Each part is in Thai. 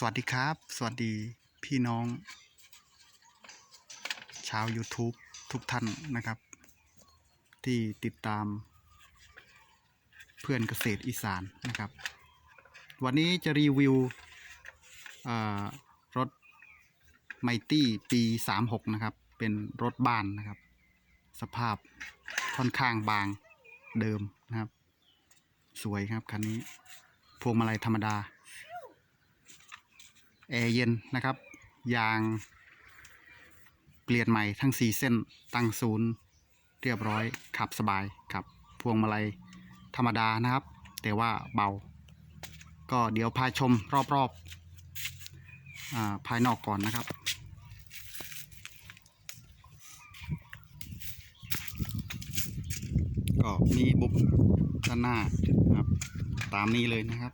สวัสดีครับ สวัสดีพี่น้อง ชาว YouTube ทุกท่านนะครับ ที่ติดตาม เพื่อนเกษตรอีสานนะครับ วันนี้จะรีวิวรถไมตี้ปี 36 นะครับ เป็นรถบ้านนะครับ สภาพค่อนข้างบางเดิมนะครับ สวยครับคันนี้พวงมาลัยธรรมดา แอร์เย็นนะครับ ยางเปลี่ยนใหม่ทั้ง 4 เส้นตั้งศูนย์เรียบร้อยขับสบายครับพวงมาลัยธรรมดานะครับ แต่ว่าเบา ก็เดี๋ยวพาชมรอบๆอ่าภายนอกก่อนนะครับก็มีบุบด้านหน้าครับ ตามนี้เลยนะครับ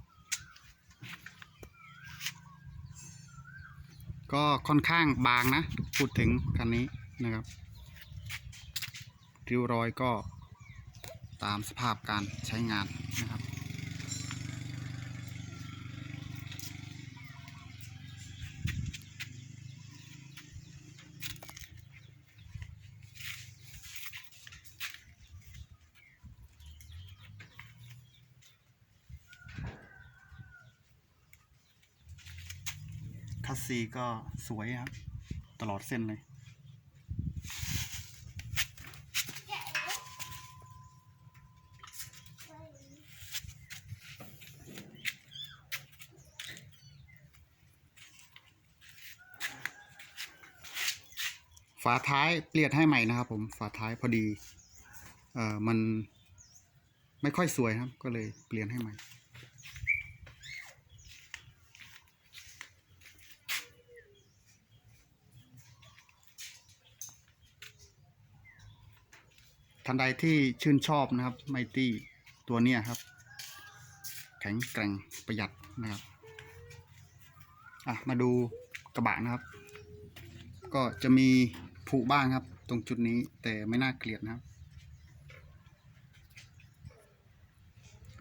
ก็ค่อนข้างบางนะ พูดถึงคันนี้นะครับริ้วรอยก็ตามสภาพการใช้งานนะครับ คัสซีก็สวยครับ ตลอดเส้นเลย ฝาท้ายเปลี่ยนให้ใหม่นะครับผม ฝาท้ายพอดี เอ่อ มันไม่ค่อยสวยครับ ก็เลยเปลี่ยนให้ใหม่ ท่านใดที่ชื่นชอบนะครับไมตี้ตัวเนี้ยครับ แข็งแกร่งประหยัดนะครับอะมาดูกระบะนะครับ ก็จะมีผุบ้างครับ ตรงจุดนี้แต่ไม่น่าเกลียดนะครับ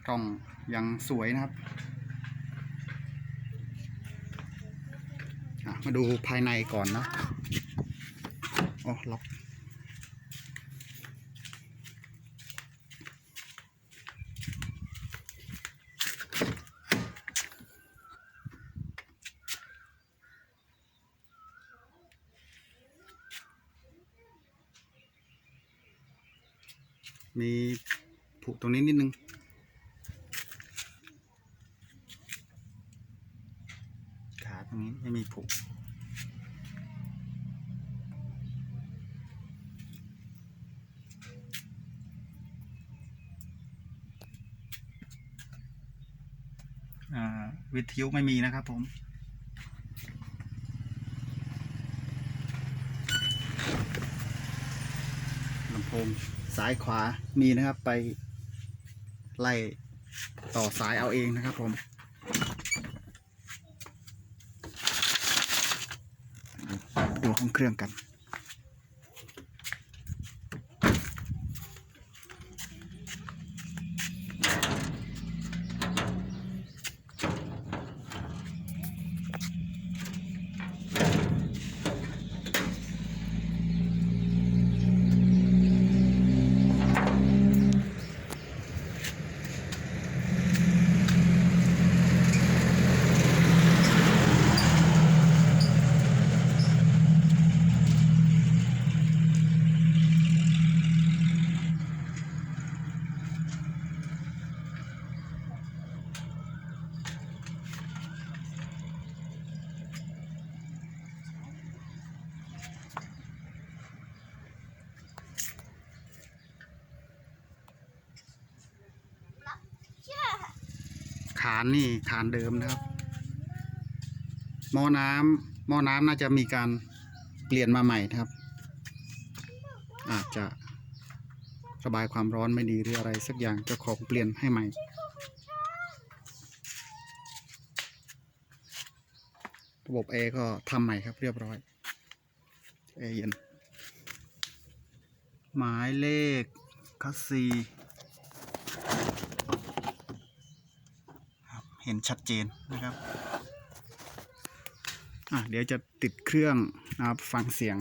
กล่องยังสวยนะครับ มาดูภายในก่อนนะอ๋อล็อก มีผุตรงนี้นิดนึงขาตรงนี้ไม่มีผุวิทยุไม่มีนะครับผมลำโพง ซ้ายขวามีนะครับไปไล่ต่อสายเอาเองนะครับผมดูห้องเครื่องกัน คานนี่คานเดิมนะครับหม้อน้ำหม้อน้ำน่าจะมีการเปลี่ยนมาใหม่นะครับ อาจจะระบายความร้อนไม่ดีหรืออะไรสักอย่างเจ้าของเปลี่ยนให้ใหม่ระบบแอร์ก็ทำใหม่ครับเรียบร้อยแอร์เย็นหมายเลขคัสซี เห็นชัดเจนนะครับเดี๋ยวจะติดเครื่องนะครับฟังเสียง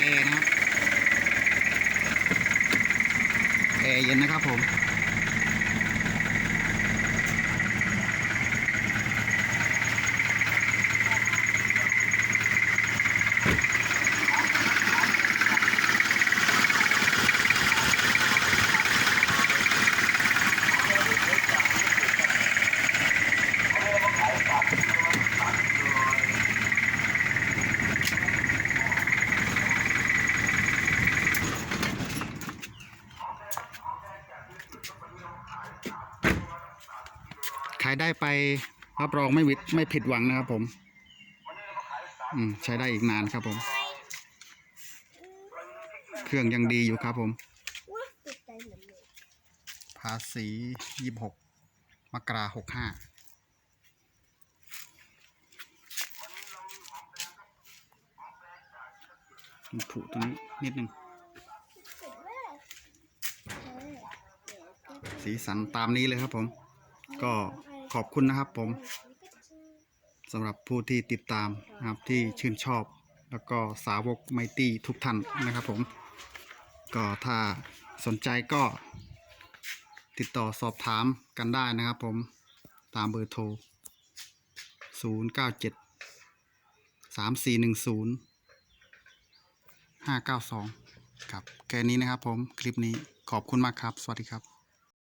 แอร์นะครับแอร์เย็นนะครับผม ขายได้ไปรับรองไม่ผิดไม่ผิดหวังนะครับผม อืมใช้ได้อีกนานครับผม เครื่องยังดีอยู่ครับผม ภาษียี่หกมกราหกห้าผุตรงนี้นิดนึง สีสันตามนี้เลยครับผม ก็ ขอบคุณนะครับผมสำหรับผู้ที่ติดตามนะครับที่ชื่นชอบ แล้วก็สาวกไมตี้ทุกท่านนะครับผม ก็ถ้าสนใจก็ติดต่อสอบถามกันได้นะครับผมตามเบอร์โทร 0 9 7 3 4 1 0 5 9 2 ครับ แค่นี้นะครับผม คลิปนี้ขอบคุณมากครับ สวัสดีครับ